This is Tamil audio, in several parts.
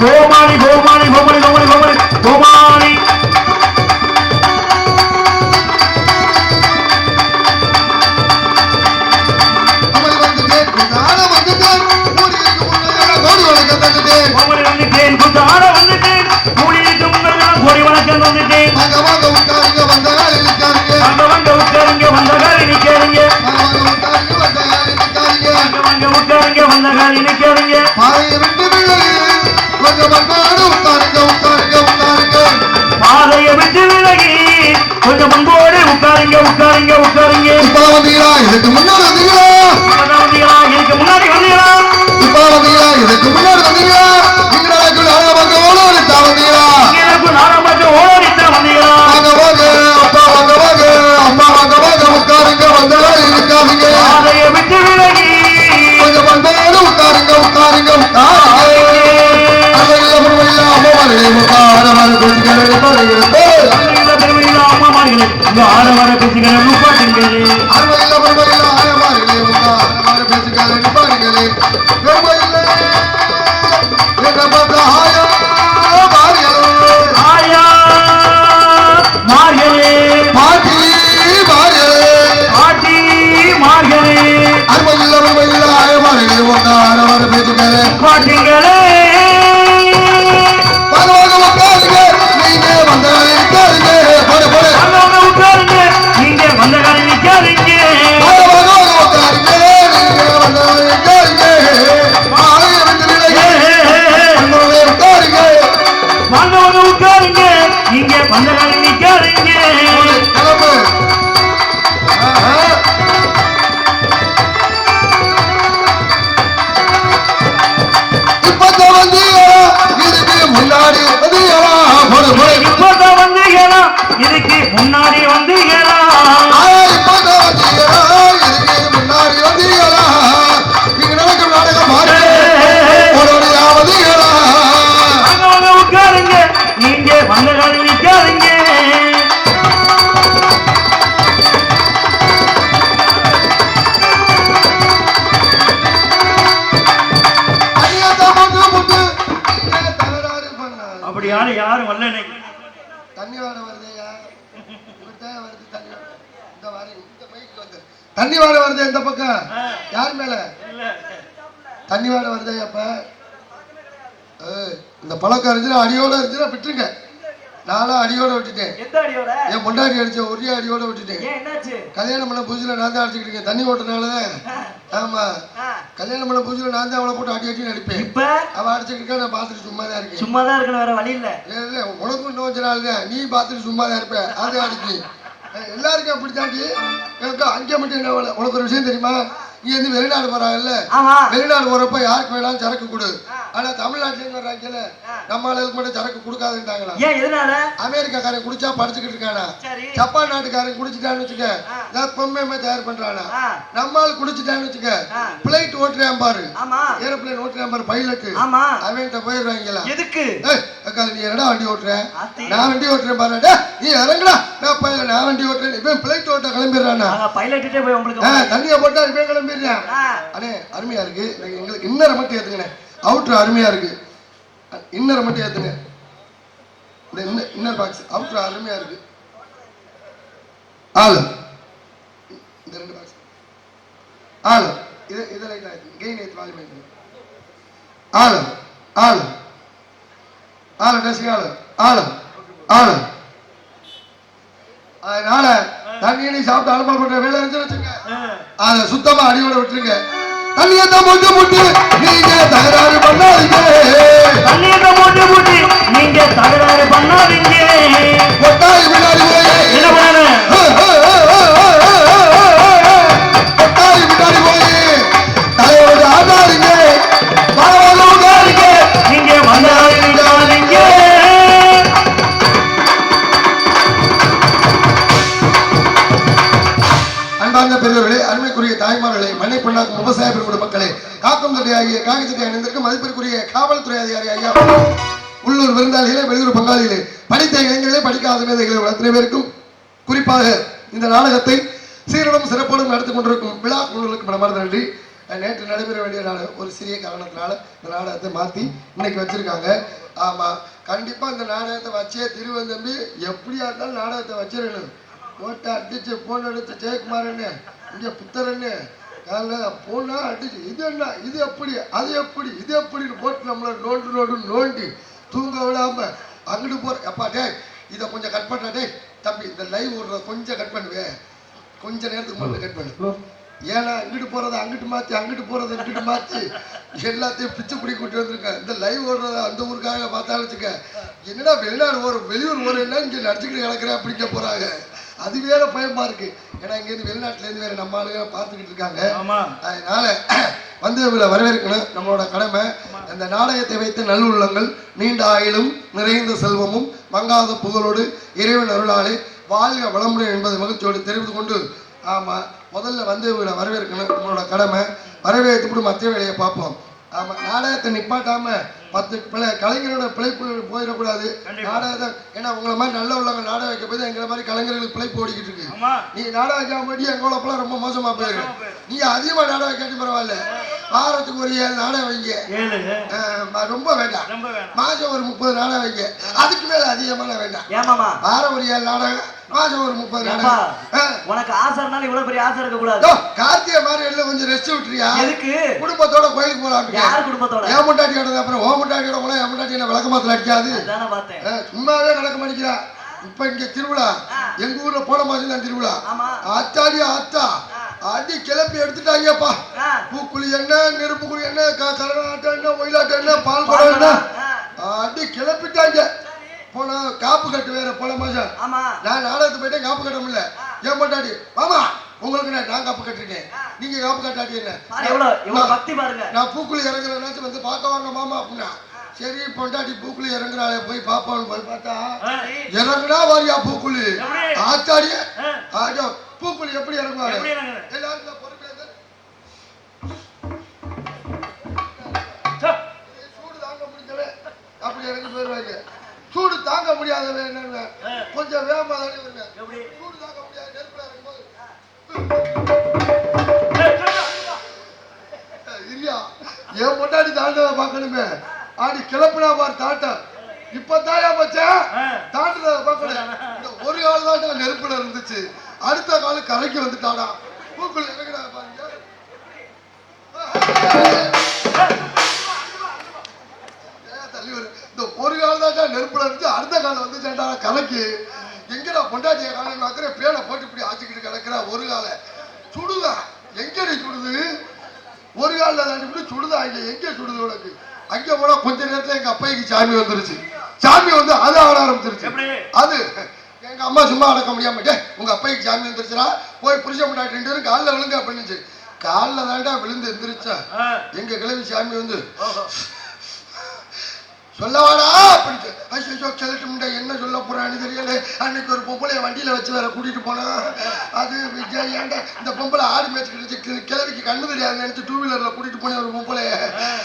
கோமாளி கோமாளி கோமாளி கோமாளி கோமாளி கோமாளி. அமல் வந்துட்டேன் நானும் பாதையை விட்டு விலகி கொஞ்சம் முன்போடு உட்காருங்க உட்காருங்க உட்காருங்க. இப்ப வந்தீங்களா இதுக்கு முன்னாடி வந்தீங்களா இப்பதான் வந்தீங்களா இதுக்கு முன்னாடி வந்தீங்களா இப்ப வந்தீங்களா இதுக்கு முன்னாடி வந்தீங்களா நீங்களுக்கு நாள பக்கம் ஓடி வந்தீங்களா எனக்கு நாடகம் ஓடித்தான் வந்தீங்களா வாங்க வாங்க அப்பா வாங்க வாங்க. அம்மா வாங்க வாங்க உட்காருங்க வந்த வேலை நிற்காதீங்க பாதையை விட்டு விலகி கொஞ்சம் மண்பாடு உட்காருங்க உட்காருங்க உட்காருங்க. ஆடவர பேசுகிற நுப்பாட்டுங்களே அறுவையில் அமர்வையில் ஆயமார்களே உட்காரவர் பேசுகிறேன் பாருங்களே என்ன பார்த்த ஆயா ஆயா மார்களே பாட்டி மார்களே ஆயமார்களே பாட்டுங்களே அப்படியான யாரும் வரல இன்னைக்கு? தண்ணி வாட வருதையா வருது தண்ணி. இந்த வாரி இந்த மைக்கு வந்து. தண்ணி வாட வருது இந்த பக்கம். யார் மேல? தண்ணி வாட வருதையா அப்ப. இந்த பழக்கம் இருந்துச்சுன்னா அடியோட இருந்துச்சுன்னா விட்டுருங்க. நானும் அடியோட விட்டுட்டேன். எந்த அடியோட? என் பொண்டாடி அடிச்ச ஒரே அடியோட விட்டுட்டேன். கல்யாணம் பண்ண புதுசுல நான் தான் அடிச்சுக்கிட்டு இருக்கேன். தண்ணி ஓட்டுனாலதான் ஆமா. கல்யாணம் பண்ண புதுசுல நான் தான் அவளை போட்டு அடி அடி அடிப்பேன். இப்ப? அவ அடிச்சுக்கிட்டு நான் பார்த்துட்டு சும்மா தான் இருக்கேன். சும்மா தான் இருக்கணும் வேற வழி இல்ல. இல்ல உனக்கும் இன்னும் கொஞ்ச நாள் தான். நீ பார்த்துட்டு சும்மா தான் இருப்ப. அது அஹ் எல்லாருக்கும் அப்படி தாண்டி எனக்கு அங்கே மட்டும் என்ன? உனக்கு ஒரு விஷயம் தெரியுமா? வந்து வெளிநாடு போறாங்கல்ல? வெளிநாடு போறப்ப யாருக்கு வேணாலும் சரக்கு கொடு. ஆனா தமிழ்நாட்டுல இருந்து வர்றாங்கல்ல நம்ம ஆளுக்கு மட்டும் சரக்கு கொடுக்காதுன்றாங்களா ஏன் எதனால? அமெரிக்காக்காரன் குடிச்சா படிச்சுக்கிட்டு இருக்கானா? ஜப்பான் நாட்டுக்காரன் குடிச்சிட்டான்னு வச்சுக்க நான் பொம்மை தயார் பண்றானா? நம்ம ஆள் குடிச்சிட்டான்னு வச்சுக்க. பிளைட் ஓட்டுறான் பாரு. ஆமா. ஏரோப்ளேன் ஓட்டுறான் பாரு பைலட் ஆமா. அவன்கிட்ட போயிடுறாங்களா எதுக்கு? நீ என்னடா வண்டி ஓட்டுற? ஆத்தி. நான் வண்டி ஓட்டுறேன் பாரு. நீ இறங்குடா. நான் நான் வண்டி ஓட்டுறேன். இவன் பிளைட் ஓட்ட கிளம்பிடுறானா? பைலட்டே போய் உங்களுக்கு தண்ணியை போட்டா இவன் கிளம்பிடுறான் அண்ணே அருமையா இருக்கு. எங்களுக்கு இன்னரை மட்டும் ஏத்துங்கண்ணே அவுட்ரு அருமையா இருக்கு. இன்னரை மட்டும் ஏத்துங்க இந்த இன்ன- இன்னர் பாக்ஸ் அவுட்ரு அருமையா இருக்கு. ஆளு. இந்த ரெண்டு பாக்ஸ் ஆளு. இது இது லைட் ஆயிடுச்சு கெயின் ஏத்து வால்யூம் ஏத்துங்க ஆளு. ஆளு. ஆளு டெஸ்டிங் ஆளு. ஆளு. ஆளு. அதனால சாப்பிட்டு அலுமல் பண்ற வேலை இருந்துச்சு. அத சுத்தமா அடியோட விட்டுருங்க. தண்ணியை தான் முட்டு முட்டு நீங்க தகராறு பண்ணாதீங்க. தண்ணீரை போட்டு போட்டு நீங்க தகராறு பண்ணாதீங்க. கொட்டாய் பின்னாடி காக்கும் தட்டை ஆகிய காகிதத்தை அணிந்திருக்கும் மதிப்பிற்குரிய காவல்துறை அதிகாரி ஐயா உள்ளூர் விருந்தாளிகளே வெளியூர் பங்காளிகளே படித்த இளைஞர்களே படிக்காத மேதைகளை அத்தனை பேருக்கும் குறிப்பாக இந்த நாடகத்தை சீரனும் சிறப்போடும் நடத்தி கொண்டிருக்கும் விழா குழுக்களுக்கு மனமார்ந்த நன்றி. நேற்று நடைபெற வேண்டிய நாள் ஒரு சிறிய காரணத்தினால இந்த நாடகத்தை மாற்றி இன்னைக்கு வச்சிருக்காங்க. ஆமாம் கண்டிப்பாக இந்த நாடகத்தை வச்சே திருவந்தம்பி எப்படியா இருந்தாலும் நாடகத்தை வச்சிடணும். ஓட்டை அடிச்சு போன் அடிச்சு ஜெயக்குமாரன்னு இங்கே புத்தரன்னு அதில் போனா அடிச்சு இது என்ன? இது எப்படி? அது எப்படி? இது எப்படின்னு போட்டு நம்மளை நோண்டு நோண்டு நோண்டி தூங்க விடாம அங்கிட்டு போற அப்பா டேய் இதை கொஞ்சம் கட் பண்ண டேய் தம்பி இந்த லைவ் விடுறத கொஞ்சம் கட் பண்ணுவேன் கொஞ்ச நேரத்துக்கு மட்டும் கட் பண்ணு. ஏன்னா இங்கிட்டு போறதை அங்கிட்டு மாத்தி அங்கிட்டு போறதை இங்கிட்டு மாத்தி எல்லாத்தையும் பிச்சு பிடி கூட்டி வந்திருக்கேன் இந்த லைவ் ஓடுறத அந்த ஊருக்காக பார்த்தா வச்சுக்க என்னடா வெளிநாடு ஒரு வெளியூர் ஓடுறேன்னா இங்க நடிச்சுக்கிட்டு கிடக்குறேன் அப்படிங்க போறாங்க. அது வேற பயமா இருக்கு. ஏன்னா இங்கேருந்து வெளிநாட்டுல இருந்து வேற நம்ம ஆளுங்க பார்த்துக்கிட்டு இருக்காங்க. அதனால வந்து இவங்களை வரவேற்கணும். நம்மளோட கடமை இந்த நாடகத்தை வைத்த நல்லுள்ளங்கள் நீண்ட ஆயுளும் நிறைந்த செல்வமும் மங்காத புகழோடு இறைவன் அருளாலே வாழ்க வளமுடன் என்பதை மகிழ்ச்சியோடு தெரிவித்து கொண்டு ஆமா முதல்ல வந்து இவங்களை வரவேற்கணும். நம்மளோட கடமை வரவேற்றுப்பட்டு மத்திய வேலையை பார்ப்போம். ஆமா நாடகத்தை நிப்பாட்டாம பத்து பிள்ளை கலைஞரோட பிழைப்பு போயிடக்கூடாது. நாடகத்தை ஏன்னா உங்களை மாதிரி நல்ல உள்ளவங்க நாடகம் வைக்க போய் எங்களை மாதிரி கலைஞர்களுக்கு பிழைப்பு ஓடிக்கிட்டு இருக்கு. நீ நாடகம் வைக்காம போய் எங்களோட அப்பெல்லாம் ரொம்ப மோசமா போயிரு. நீ அதிகமா நாடகம் கேட்டு பரவாயில்ல. வாரத்துக்கு ஒரு ஏழு நாடகம் வைங்க. ரொம்ப வேண்டாம். மாசம் ஒரு முப்பது நாடகம் வைங்க. அதுக்கு மேல அதிகமான வேண்டாம். வாரம் ஒரு ஏழு நாடகம் மாசம் ஒரு முப்பது நாடகம் உனக்கு ஆசை இருந்தாலும் இவ்வளவு பெரிய ஆசை இருக்க கூடாது. கார்த்திகை மாதிரி எல்லாம் கொஞ்சம் ரெஸ்ட் விட்டுறியா எதுக்கு? குடும்பத்தோட கோயிலுக்கு போலாம் யார் குடும்பத்தோட? ஏன் முட்டாட்டியோட அப்புறம் முட்டாட்டியோட போனா என் முட்டாட்டி என்ன விளக்கமாத்துல அடிக்காது. சும்மாவே நடக்க மாட்டேங்கிறா. இப்ப இங்க திருவிழா. எங்க ஊர்ல போன தான் திருவிழா. ஆத்தாடி ஆத்தா. அடி கிளப்பி எடுத்துட்டாங்கப்பா. பூக்குழி என்ன நெருப்பு குழி என்ன கரகாட்டம் என்ன ஒயிலாட்டம் என்ன பால் குடம் என்ன? அடி கிளப்பிட்டாங்க. போன காப்பு கட்டு வேற போன மாசம் ஆமா. நான் நாடகத்துக்கு போயிட்டேன் காப்பு கட்ட முடியல. ஏன் பொண்டாட்டி? மாமா உங்களுக்கு நான் நான் காப்பு கட்டிருக்கேன். நீங்க காப்பு கட்டாட்டி என்ன பாரு எவ்வளவு எவ்வளவு பக்தி பாருங்க. நான் பூக்குழி இறங்குறேன்னாச்சும் வந்து பார்க்க வாங்க மாமா அப்படின்னா. சரி பொண்டாட்டி பூக்குழி இறங்குறாளே போய் பாப்பான்னு போய் பார்த்தா இறங்குனா வாரியா பூக்குழி? ஆச்சாரிய ஆ. ஆச்சா பூக்குழி எப்படி இறங்குவாரு? எல்லாரும் சூடு தாங்க முடிஞ்சவன். அப்படி இறங்கி போயிடுவாங்க. சூடு தாங்க முடியாதவன் என்னங்க. கொஞ்சம் வேகமா தானே வருங்க சூடு தாங்க முடியாது. இல்லையா என் பொண்டாடி தாண்டத பார்க்கணுமே. ஆடி கிளப்புனா பார் தாட்டம் இப்பதாயா மச்சான். தாண்டத பார்க்கணும். இந்த ஒரு கால் தான் நெருப்புல இருந்துச்சு. அடுத்த கால் கரைக்கு வந்துட்டானா இறங்குடா பாருங்க? இந்த ஒரு கால் நெருப்புல இருந்துச்சு. அடுத்த கால் வந்து சேண்டா கரைக்கு. எங்கடா பொண்டாட்டிய காலம் பார்க்குற பேனை போட்டு இப்படி ஆச்சிக்கிட்டு கிடக்குற ஒரு காலை சுடுதா? எங்கடி சுடுது? ஒரு காலில் இப்படி சுடுதா இங்க எங்க சுடுது உனக்கு? அங்க போனா கொஞ்ச நேரத்துல எங்க அப்பைக்கு சாமி வந்துருச்சு. சாமி வந்து அது ஆட ஆரம்பிச்சிருச்சு? அது எங்க அம்மா சும்மா அடக்க முடியாம டே உங்க அப்பைக்கு சாமி வந்துருச்சுடா. போய் புருஷ முன்னாடி ரெண்டு பேரும் காலில் விழுங்க அப்படின்னுச்சு. காலில் தாண்டா விழுந்து எந்திரிச்சா. எங்க கிளவி சாமி வந்து. சொல்லவாடா அப்படின்னு ஐயோ கிளட்டு என்ன சொல்ல போறான்னு தெரியல. அன்னைக்கு ஒரு பொம்பளைய வண்டியில வச்சு வேற கூட்டிட்டு போனா. அது விஜய் ஏன்டா இந்த பொம்பளை ஆடு மேய்ச்சிக்கிட்டு கி- கிழவிக்கு கண்ணு தெரியாது நினைச்சு டூ வீலர்ல கூட்டிட்டு போன ஒரு பொம்பளைய.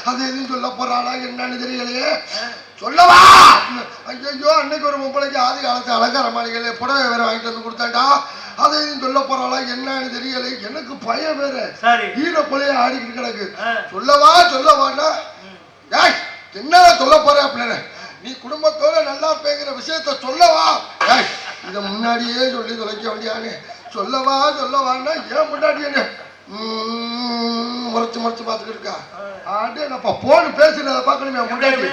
அது எதுவும் சொல்ல போறாளா என்னன்னு தெரியலையே. சொல்லவா? ஐயோ அன்னைக்கு ஒரு பொம்பளைக்கு ஆதி காலத்து அலங்கார மாளிகையில புடவை வேற வாங்கிட்டு வந்து கொடுத்தாண்டா அதை சொல்ல போறாளா என்னன்னு தெரியல. எனக்கு பயம் வேற. ஈர கொலைய ஆடிக்கிட்டு கிடக்கு. சொல்லவா சொல்லவான்னா என்ன சொல்ல போற அப்படின்னு. நீ குடும்பத்தோட நல்லா பேங்கிற விஷயத்த சொல்லவா? இத முன்னாடியே சொல்லி தொலைக்க வேண்டியானே. சொல்லவா சொல்லவான்னா ஏன் முன்னாடி என்ன முறைச்சு முறைச்சு பார்த்துக்கிட்டு இருக்கா. ஆண்டே நான் போன் பேசுறத பார்க்கணுமே முன்னாடி?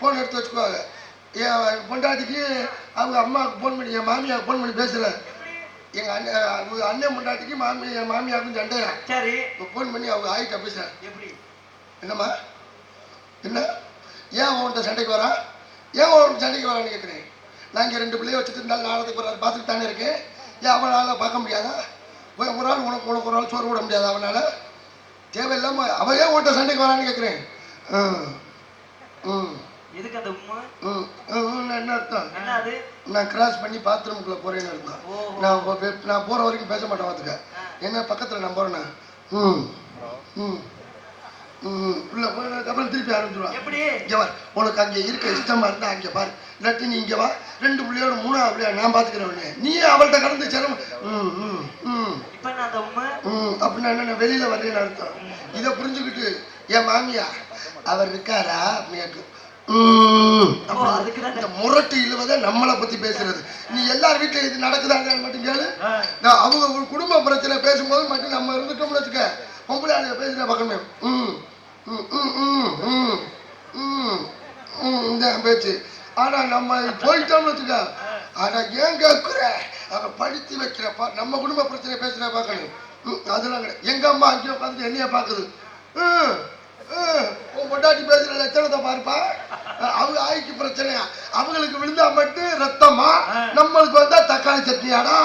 போன் எடுத்து வச்சுக்குவாங்க என் பொண்டாட்டிக்கு அவங்க அம்மாவுக்கு ஃபோன் பண்ணி என் மாமியாருக்கு ஃபோன் பண்ணி பேசுறேன் எங்க அண்ணன் அண்ணன் பொண்டாட்டிக்கு மாமி என் மாமியாருக்கும் சண்டையா? சரி. இப்போ ஃபோன் பண்ணி அவங்க ஆயிட்ட பேசுறேன். எப்படி? என்னம்மா? என்ன? ஏன் உன்கிட்ட சண்டைக்கு வரா ஏன் உன் சண்டைக்கு வரான்னு கேட்குறேன் நான் இங்கே ரெண்டு பிள்ளைய வச்சுட்டு இருந்தாலும் நாளத்துக்கு ஒரு ஆள் பார்த்துட்டு தானே இருக்கேன். ஏன் அவனால பார்க்க முடியாதா? ஒரு ஒரு ஆள் உனக்கு உனக்கு ஒரு ஆள் சோறு விட முடியாதா அவனால? தேவையில்லாம அவ ஏன் உன்கிட்ட சண்டைக்கு வரான்னு கேட்குறேன் ம். ம். எதுக்கு அந்த உண்மை ம். ம், என்ன அர்த்தம்? என்ன அது? நான் கிராஸ் பண்ணி பாத்ரூமுக்குள்ள போறேன்னு அர்த்தம். நான் நான் போற வரைக்கும் பேச மாட்டேன் பார்த்துக்க. என்ன பக்கத்துல நான் போறேன்னா ம். ம் ம். உள்ள போய் அப்புறம் திருப்பி ஆரம்பிச்சிருவான். எப்படி? இங்க பார் உனக்கு அங்க இருக்க இஷ்டமா இருந்தா அங்க பாரு. இல்லாட்டி நீ இங்க வா. ரெண்டு பிள்ளையோட மூணாவது பிள்ளையா நான் பாத்துக்கிறேன் உன்னை. நீ அவள்கிட்ட கடந்து சிரமம் ம். ம். அப்படின்னா என்ன வெளியில வர்றேன்னு அர்த்தம். இதை புரிஞ்சுக்கிட்டு என் மாமியா அவர் இருக்காரா? அப்படின்னு ம், அப்படி அதுக்குதான் இந்த முரட்டு இழுவதை நம்மளை பத்தி பேசுறது. நீ எல்லார் வீட்லயும் இது நடக்குதாங்க மட்டும் கேளு. அவங்க குடும்ப பிரச்சனை பேசும்போது மட்டும் நம்ம இருந்துட்டோம்னு வச்சுக்க. பொம்பளை பேசுற பக்கமே ம். ம் ம் ம் ம் ம் ம் இந்த பேச்சு. ஆனா நம்ம போயிட்டோம்னு வச்சுக்க. ஆனா ஏன் கேட்குற படுத்தி வைக்கிறப்பா நம்ம குடும்ப பிரச்சனை பேசுற பார்க்கணும். அதெல்லாம் கிடையாது. எங்க அம்மா உட்காந்து என்னைய ம், உன் பொண்டாட்டி பேசுற லட்சணத்தை பாருப்பா. அவங்க ஆய்க்கு பிரச்சனையா? அவங்களுக்கு விழுந்தா மட்டும் ரத்தமா? நம்மளுக்கு வந்தா தக்காளி சட்னியாடா?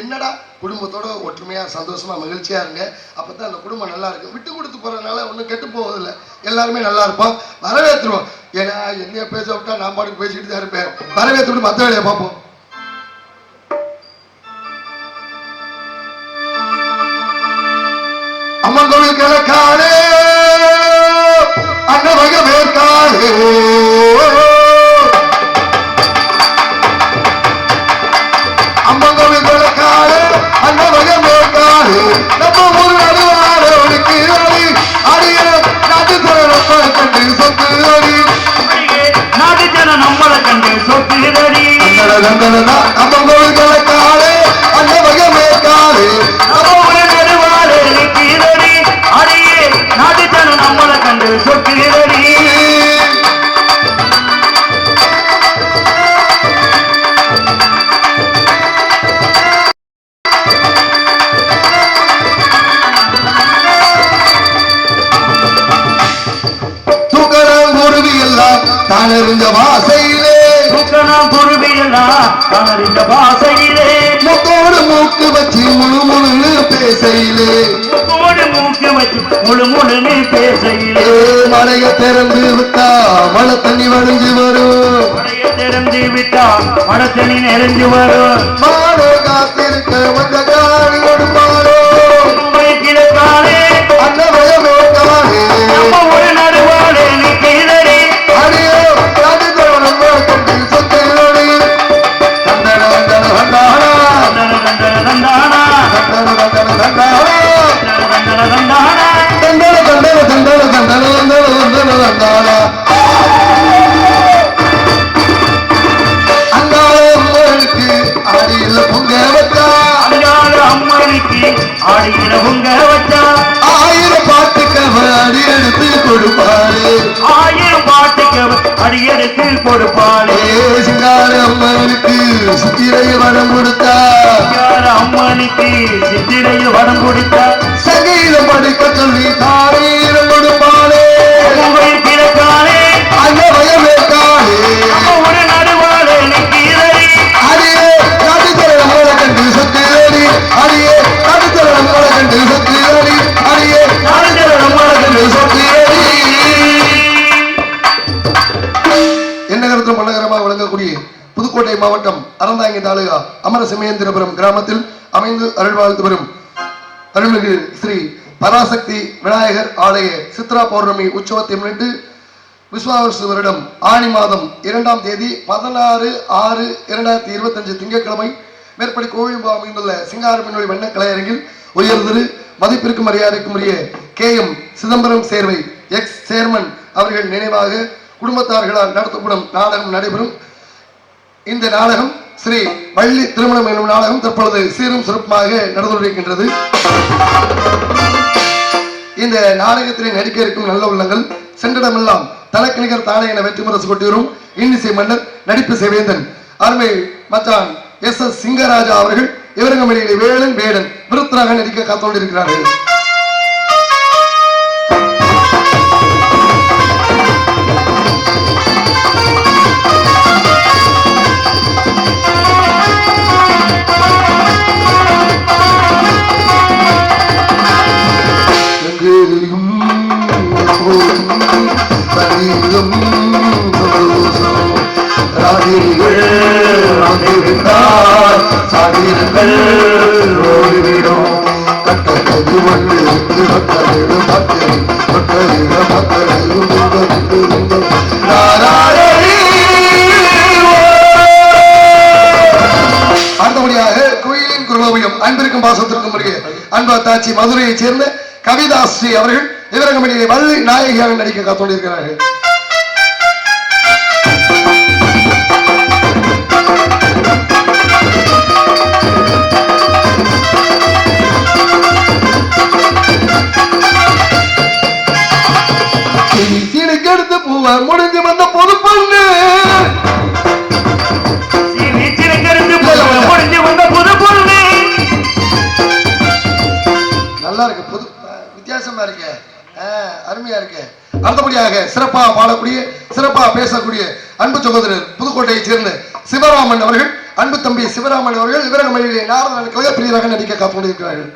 என்னடா குடும்பத்தோட ஒற்றுமையா சந்தோஷமா மகிழ்ச்சியா இருங்க. அப்பதான் அந்த குடும்பம் நல்லா இருக்கும் விட்டு கொடுத்து போறதுனால ஒன்றும் கெட்டு போவதில்லை. எல்லாருமே நல்லா இருப்போம். வரவேற்றுருவோம் ஏன்னா என்னைய பேச விட்டா நான் பாட்டுக்கு பேசிக்கிட்டு தான் இருப்பேன். வரவேற்று விட்டு மத்த வேலையை பார்ப்போம். அம்மன் கோவில் அண்ணன் அன்னவக மேற்காலே. கண்டு சொத்து நாட்டு ஜனம் நம்மளை கண்டு சொத்துகிறடி அங்கட கங்கடனா விட்டா மடத்தனி வரும். அமரசிமேந்திரபுரம் கிராமத்தில் அமைந்து அருள்வாழ்த்து வரும் அருள்மிகு ஸ்ரீ பராசக்தி விநாயகர் ஆலய சித்ரா பௌர்ணமி உற்சவத்தை முன்னிட்டு விஸ்வாவசு வருடம் ஆணி மாதம் இரண்டாம் தேதி பதினாறு ஆறு இரண்டாயிரத்தி இருபத்தஞ்சு திங்கட்கிழமை மேற்படி கோவிம்பு அமைந்துள்ள சிங்காரமின்வழி வண்ண கலையரங்கில் உயர் திரு மதிப்பிற்கும் மரியாதைக்கும் உரிய K M Chidambaram Servai ex chairman அவர்கள் நினைவாக குடும்பத்தார்களால் நடத்தப்படும் நாடகம் நடைபெறும். இந்த நாடகம் ஸ்ரீ வள்ளி திருமணம் எனும் நாடகம் தற்பொழுது சீரும் சிறப்புமாக நடந்து கொண்டிருக்கின்றது இந்த நாடகத்திலே நடிக்க இருக்கும் நல்ல உள்ளங்கள் சென்றிடமெல்லாம் தனக்கு நிகர் தானே என வெற்றி முரசு கொட்டிவரும் இன்னிசை மன்னர் நடிப்பு சேவேந்தன். அருமை மச்சான் எஸ் எஸ் சிங்கராஜா அவர்கள் இவரங்க மணியிலே வேலன் வேடன் விருத்தராக நடிக்க காத்தோடு இருக்கிறார்கள். சாதியுங்கள் அடுத்தபடியாக குயிலின் குருபவியம் அன்பிற்கும் பாசத்திற்கும் இடையே அன்பா தாச்சி மதுரையைச் சேர்ந்த கவிதாஸ்ரீ அவர்கள் விவரங்கமணியை வள்ளி நாயகியாக நடிக்க காத்தோடு இருக்கிறார்கள் எடுத்து பூவ முடிஞ்சு வந்த பொது பொண்ணு. வீச்சிருக்கிறது முடிஞ்சு வந்த புது பொண்ணு. நல்லா இருக்கு. புது வித்தியாசமா இருக்கு. அருமையா இருக்கு. அடுத்தபடியாக சிறப்பாக பாடக்கூடிய சிறப்பாக பேசக்கூடிய அன்பு சகோதரர் புதுக்கோட்டையைச் சேர்ந்த சிவராமன் அவர்கள். அன்பு தம்பி சிவராமன் அவர்கள் விவரமொழியிலே நாரதனுக்காக பெரியதாக நடிக்க காப்பு இருக்கிறார்கள்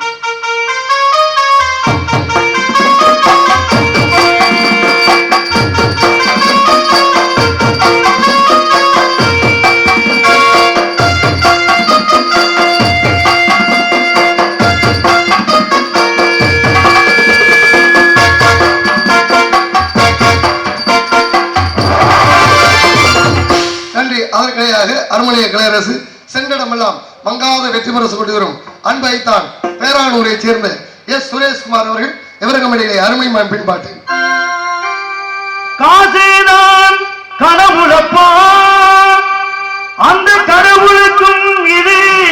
அதற்கிடையாக கலையரசு சென்றடமெல்லாம் மங்காத வெற்றி முரசு கொண்டு வரும் அன்பைத்தான் பேரானூரை சேர்ந்த எஸ் சுரேஷ்குமார் அவர்கள் இவரகமணியிலே அருமை ம- பின்பாட்டு. காசேதான் கடவுளப்பா. அந்த கடவுளுக்கும் இது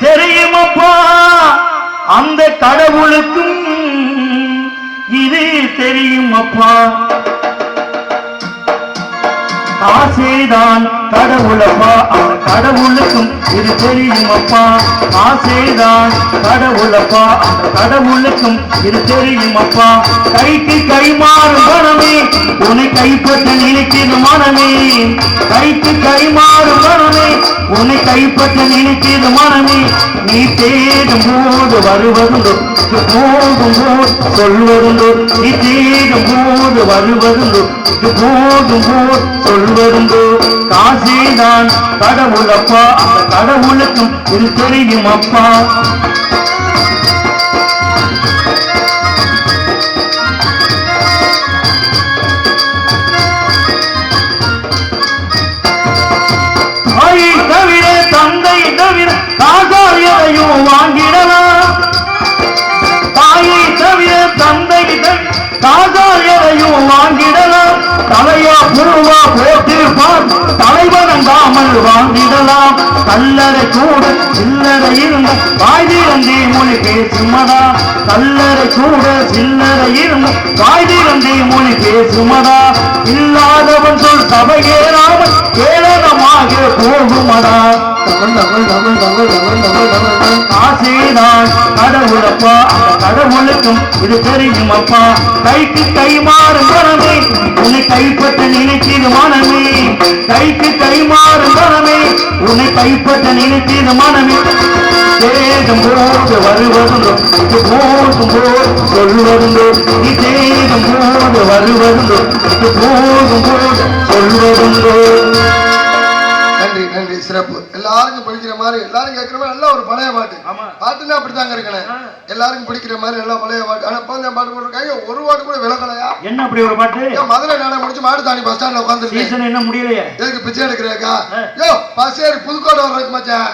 தெரியுமப்பா. அந்த கடவுளுக்கும் இது தெரியுமப்பா. ஆசைதான் கடவுளப்பா. அந்த கடவுளுக்கும் இது தெரியுமப்பா ஆசைதான் கடவுளப்பா. அந்த கடவுளுக்கும் இது தெரியுமப்பா கைக்கு கை மாறும் மனமே உன்னை கைப்பற்ற நினைக்கிறது மனமே. கைக்கு கை மாறும் மனமே உன்னை கைப்பற்ற நினைக்கிறது மனமே. நீ தேடும் போது வருவதுண்டோ போகும் போது சொல்வதுண்டோ. நீ தேடும் போது வருவதுண்டோ போகும் போது சொல்வது கொழும்பு காசி தான் கடவுளப்பா. அந்த கடவுளுக்கும் இது தெரியும் அப்பா. வாங்கிடலாம். தாயை தவிர தந்தை தாதாய தலையும் வாங்கிடலாம். தலையா புருவா போட்டிருப்பான் தலைவன் தாமல் வாங்கிடலாம். கல்லறை கூட சில்லறை இருந்த வாய் திறந்தே மொழி பேசுமதா கல்லறை கூட சில்லறை இருந்த வாய் திறந்தே மொழி பேசுமதா இல்லாதவன் சொல் சபையேறாமல் கேளனமாக போகுமடா. தமிழ் தமிழ் தமிழ் தமிழ் தமிழ் தமிழ் தமிழ் ஆசைதான் கடவுளப்பா கடவுளுக்கும் இது தெரியும் அப்பா. கைக்கு கை மாறும் மனமே உன்னை கைப்பற்ற நினைச்சது மனமே. கைக்கு கை மாறும் மனமே உன்னை கைப்பற்ற நினைச்சது மனமே. தேகம் போது வருவதுண்டோ இது போகும் போது சொல்வதுண்டோ நீ தேகம் போது வருவதுண்டோ இது போகும் போது சொல்வதுண்டோ நன்றி நன்றி. சிறப்பு. எல்லாருக்கும் பிடிக்கிற மாதிரி எல்லாரும் கேட்கிற மாதிரி நல்ல ஒரு பழைய பாட்டு. பாட்டுன்னா அப்படித்தாங்க இருக்கணும். எல்லாருக்கும் பிடிக்கிற மாதிரி நல்ல பழைய பாட்டு. ஆனா தான் பாட்டு போட்டிருக்காங்க. ஒரு பாட்டு கூட விளக்கலையா என்ன அப்படி ஒரு பாட்டு? மதுரை நாடகம் முடிச்சு மாடு தாண்டி பஸ் ஸ்டாண்ட்ல உட்காந்துருக்கேன். சீசன் என்ன முடியலையே? எதுக்கு பிச்சை எடுக்கிறேக்கா. யோ பஸ் ஏறி புதுக்கோட்டை வர்றதுக்கு மச்சான்.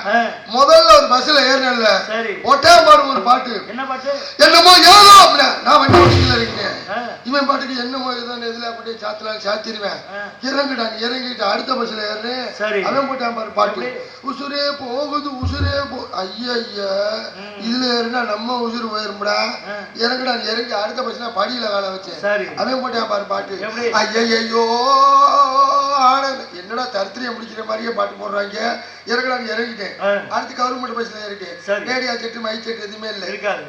முதல்ல ஒரு பஸ்ல ஏறினல ஒட்டே பாடு ஒரு பாட்டு. என்ன பாட்டு? என்னமோ ஏதோ அப்படின்னா நான் வண்டி ஓட்டிக்கல இருக்கேன். இவன் பாட்டுக்கு என்னமோ ஏதோ எதுல அப்படியே சாத்திலாம் சாத்திருவேன் ஆ. இறங்குடான் இறங்கிட்டு அடுத்த பஸ்ல ஏறுறேன். போட்டான் பாரு பாட்டு? உசுரே போகுது உசுரே போ ஐயா ஐயா. இதுல ஏறினா நம்ம உசுறு போயிரும்டா ஆ. இறங்குடான் இறங்கி அடுத்த பஸ்ல படியில கால வச்சேன் அவன் போட்டான் பாரு பாட்டு ஆனந்த். என்னடா தரித்திரியம் முடிக்கிற மாதிரியே பாட்டு போடுறாங்க இறங்கடான் இறங்கிட்டேன். அடுத்து கவர்மெண்ட் பஸ்ல ஏறிட்டேன். ரேடியா செட்டு மை செட்டு எதுவுமே இல்லை.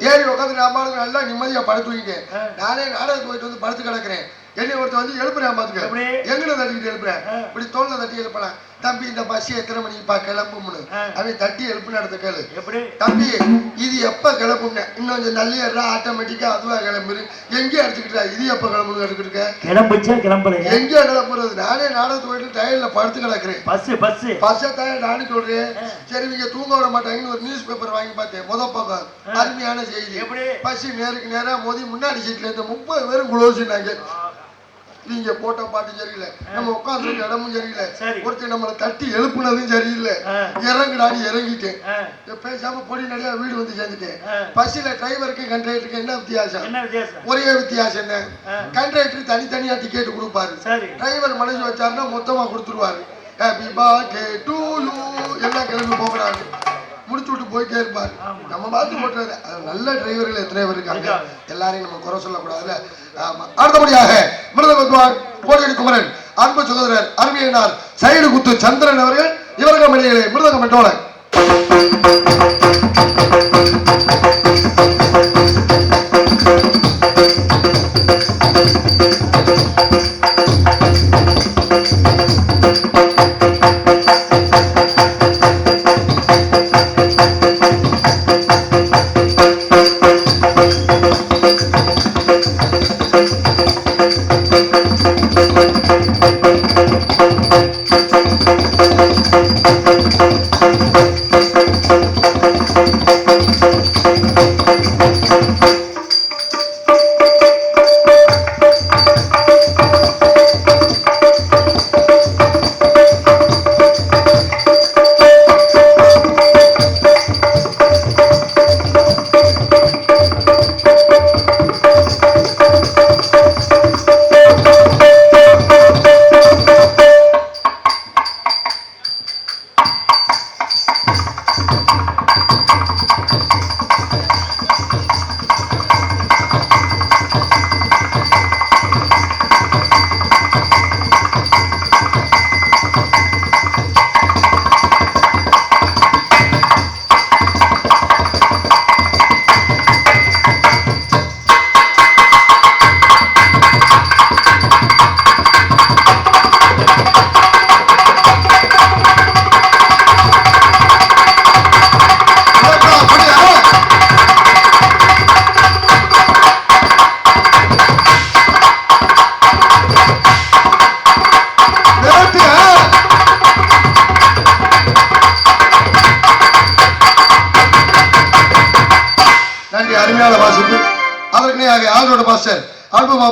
ஏறி உட்காந்து நான் நல்லா நிம்மதியா படுத்து. நானே நாடகத்துக்கு போயிட்டு வந்து படுத்து கிடக்குறேன் என்னை ஒருத்தர் வந்து எழுப்புறேன் பாத்துக்க? எங்கட தட்டிக்கிட்டு எழுப்புறேன். இப்படி தோல்ல தட்டி எழுப்பலாம் தம்பி இந்த பஸ் எத்தனை மணிக்கு பா கிளம்பும்னு. அவன் தட்டி எழுப்புன இடத்த கேளு. எப்படி? தம்பி இது எப்ப கிளம்பும்னு இன்னும் கொஞ்சம் நல்ல ஆட்டோமேட்டிக்கா அதுவா கிளம்புரு. எங்கே அடிச்சுக்கிட்டா இது எப்ப கிளம்புன்னு எடுத்துக்கிட்டு கிளம்புச்சா எங்கே கிளம்புறது. நானே நாடகத்துக்கு போயிட்டு டயர்ல படுத்து கிடக்குறேன். Bus bus. பஸ்ஸை நானே சொல்றேன். சரி நீங்க தூங்க விட மாட்டாங்கன்னு ஒரு நியூஸ் பேப்பர் வாங்கி பார்த்தேன். முத பக்கம். அருமையான செய்தி. எப்படி? பஸ் நேருக்கு நேரா மோதி முன்னாடி சீட்ல இருந்த முப்பது பேரும் குளோஸ்னாங்க நீங்க போட்ட பாட்டு சரியில்லை. நம்ம உட்காந்துருக்க இடமும் சரியில்லை. சரி. ஒருத்தர் நம்மளை தட்டி எழுப்புனதும் சரியில்லை. ஆ. இறங்குடாடி இறங்கிட்டேன். பேசாம பொடி நடிகா வீடு வந்து சேர்ந்துட்டேன். ஆ. பஸ்ஸில் டிரைவருக்கு கண்ட்ரைவருக்கு என்ன வித்தியாசம்? ஒரே வித்தியாசம் என்ன. கண்ட்ரைக்டர் தனித்தனியா டிக்கெட் கொடுப்பாரு. டிரைவர் மனசு வச்சாருன்னா மொத்தமா கொடுத்துருவாரு. ஹாப்பி பர்த்டே டு யூ எல்லாம் கிளம்பி போகிறாங்க முடிச்சு விட்டு போயிட்டே இருப்பாரு. நம்ம பார்த்து போட்டுறது நல்ல டிரைவர்கள் எத்தனை பேர் இருக்காங்க. இருக்காங்க. எல்லாரையும் நம்ம குறை சொல்லக்கூடாதுல்ல ஆமா. அடுத்தபடியாக வாங்கினார் சைடு குத்து சந்திரன் அவர்கள் இவர்கள் மிருதகம் மிருதங்க மாஸ்டர் அன்பு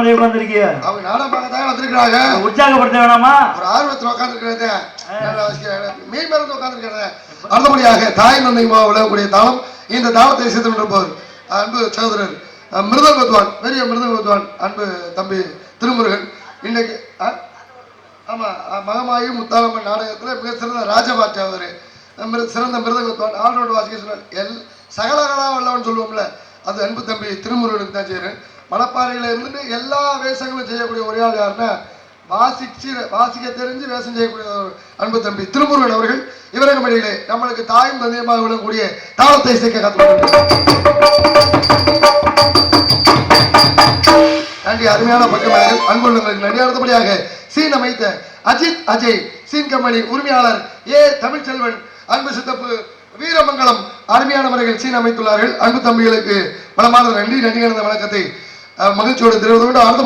மாதிரி உட்காந்துருக்கிய அவங்க நாடகம் பார்க்கத்தான் வந்திருக்கிறாங்க. உற்சாகப்படுத்த வேணாமா? ஒரு ஆர்வத்தில் உட்காந்துருக்கிறத மீன் மறந்து உட்காந்துருக்கிறத அடுத்தபடியாக தாய் நன்மையுமா விளங்கக்கூடிய தாளம் இந்த தாளத்தை சேர்த்து கொண்டிருப்பவர் அன்பு சகோதரர் அஹ், மிருதங்க வித்வான் பெரிய மிருதங்க வித்வான் அன்பு தம்பி திருமுருகன். இன்னைக்கு அஹ், ஆமா அஹ், மகமாயி முத்தாலம்மன் நாடகத்துல மிக சிறந்த ராஜபாட்டு அவரு. மிரு- சிறந்த மிருதங்க வித்வான் ஆல்ரவுண்ட் வாசிக்க சொன்னார். எல் சகலகலா வல்லவன் சொல்லுவோம்ல அது அன்பு தம்பி திருமுருகனுக்கு தான் செய்யறேன் மணப்பாறையில இருந்துட்டு எல்லா வேஷங்களும் செய்யக்கூடிய ஒரே ஆள் யாருன்னா வாசிச்சு வாசிக்க தெரிஞ்சு வேஷம் செய்யக்கூடிய ஒரு அன்பு தம்பி திருமுருகன் அவர்கள். இவரக நம்மளுக்கு தாயும் தந்தையமாக விடக்கூடிய தாளத்தை சேர்க்க கற்றுக் நன்றி அருமையான பக்கமேளர்கள் அன்புள்ளவர்களுக்கு நன்றி. அடுத்தபடியாக சீன் அமைத்த அஜித் அஜய் சீன் கம்பெனி உரிமையாளர் ஏ தமிழ்ச்செல்வன் அன்பு சித்தப்பு வீரமங்கலம் அருமையான முறையில் சீன் அமைத்துள்ளார்கள். அன்பு தம்பிகளுக்கு பலமான நன்றி நன்றி கலந்த வணக்கத்தை மகிழ்ச்சியோடு தெரிவித்து கொண்டு அடுத்த